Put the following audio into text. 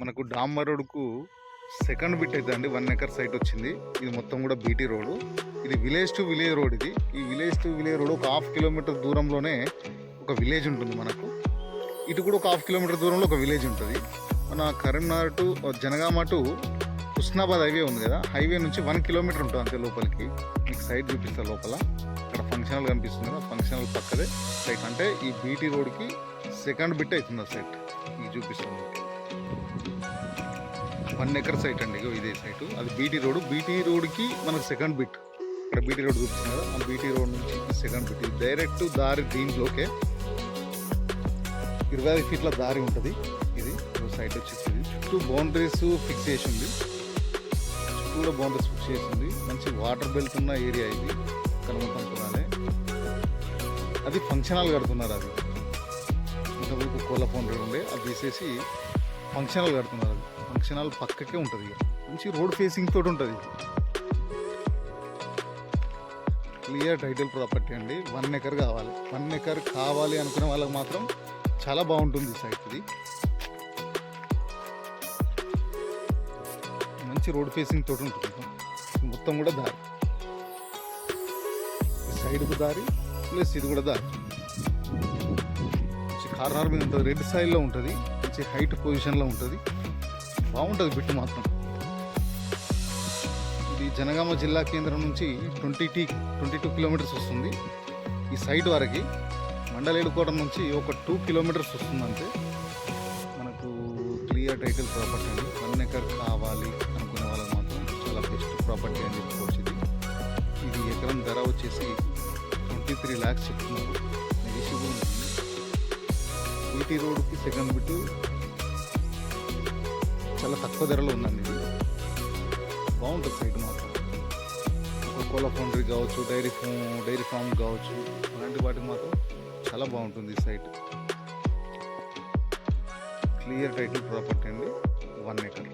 మనకు డాంబర్ రోడ్కు second bit అయితే అండి వన్ ఎకర్ సైట్ వచ్చింది. ఇది మొత్తం కూడా బీటీ రోడ్ ఇది విలేజ్ టు విలేజ్ రోడ్ ఇది. ఈ విలేజ్ టు విలేజ్ రోడ్ ఒక హాఫ్ కిలోమీటర్ దూరంలోనే ఒక విలేజ్ ఉంటుంది మనకు. ఇటు కూడా ఒక హాఫ్ కిలోమీటర్ దూరంలో ఒక విలేజ్ ఉంటుంది. మన Karimnagar to Janagama to Husnabad highway ఉంది కదా హైవే నుంచి వన్ కిలోమీటర్ ఉంటుంది అంతే లోపలికి. మీకు సైడ్ చూపిస్తారు లోపల. ఇక్కడ ఫంక్షన్ హాల్ కనిపిస్తుంది కదా ఫంక్షన్ హాల్ పక్కదే సైట్. అంటే ఈ బీటీ రోడ్కి సెకండ్ బిట్ అవుతుంది ఆ సైట్. ఇది చూపిస్తుంది వన్ ఎకర్ సైట్ అండి. ఇదే సైట్. అది బీటీ రోడ్. బీటీ రోడ్కి మనకు సెకండ్ బిట్. ఇక్కడ బీటీ రోడ్ చూపిస్తున్నారు. ఆ బీటీ రోడ్ నుంచి సెకండ్ బిట్. డైరెక్ట్ దారి దీంట్లోకే ఇరవై ఐదు ఫీట్ల దారి ఉంటుంది. ఇది సైట్ వచ్చేసి చుట్టూ బౌండరీస్ ఫిక్స్ చేసి ఉంది. చుట్టూ కూడా బౌండరీస్ ఫిక్స్ చేసి ఉంది. మంచి వాటర్ బెల్ట్ ఉన్న ఏరియా ఇది. కనుమతంటున్నానే అది ఫంక్షన్ హాల్ కడుతున్నారు అది. ఇంతవరకు కోళ్ళ బౌండరీ ఉండే. అది తీసేసి ఫంక్షన్ హాల్ కడుతున్నారు అది. ఫంక్షన్ హాల్ పక్కకే ఉంటుంది ఇక. మంచి రోడ్ ఫేసింగ్ తోటి ఉంటుంది క్లియర్ టైటిల్ ప్రాపర్టీ అండి. వన్ ఎకర్ కావాలి. వన్ ఎకర్ కావాలి అనుకునే వాళ్ళకి మాత్రం చాలా బాగుంటుంది సైట్ ఇది. మంచి రోడ్ ఫేసింగ్ తోటి ఉంటుంది మొత్తం కూడా దారి. సైడ్కు దారి ప్లస్ ఇది కూడా దారి. మంచి కార్నర్ మీద ఉంటుంది. రెడ్ సైడ్లో ఉంటుంది. మంచి హైట్ పొజిషన్లో ఉంటుంది. బాగుంటుంది బిట్టు మాత్రం. ఇది జనగామ జిల్లా కేంద్రం నుంచి twenty tea twenty two kilometers వస్తుంది. ఈ సైట్ వరకు మండలేడుకోవడం నుంచి ఒక టూ కిలోమీటర్స్ వస్తుంది అంతే మనకు క్లియర్ టైటిల్ ప్రాపర్టీ అండి వన్ ఎకర్ కావాలి అనుకునే వాళ్ళకి మాత్రం చాలా బెస్ట్ ప్రాపర్టీ అని చెప్పుకోవచ్చు ఇది. ఇది ఎకరం ధర వచ్చేసి ట్వంటీ త్రీ ల్యాక్స్ చెప్తున్నారు. నెగిషియబుల్ ఉంటుంది ఈటీ రోడ్కి సెకండ్ బిట్టు చాలా తక్కువ ధరలో ఉందండి బాగుంటుంది సైట్ మాత్రం. ఒక ఫౌండరీ కావచ్చు డైరీ ఫామ్ డైరీ ఫామ్ కావచ్చు అలాంటి వాటికి మాత్రం చాలా బాగుంటుంది ఈ సైట్ క్లియర్ టైటిల్ ప్రాపర్టీ అండి వన్ ఎకర్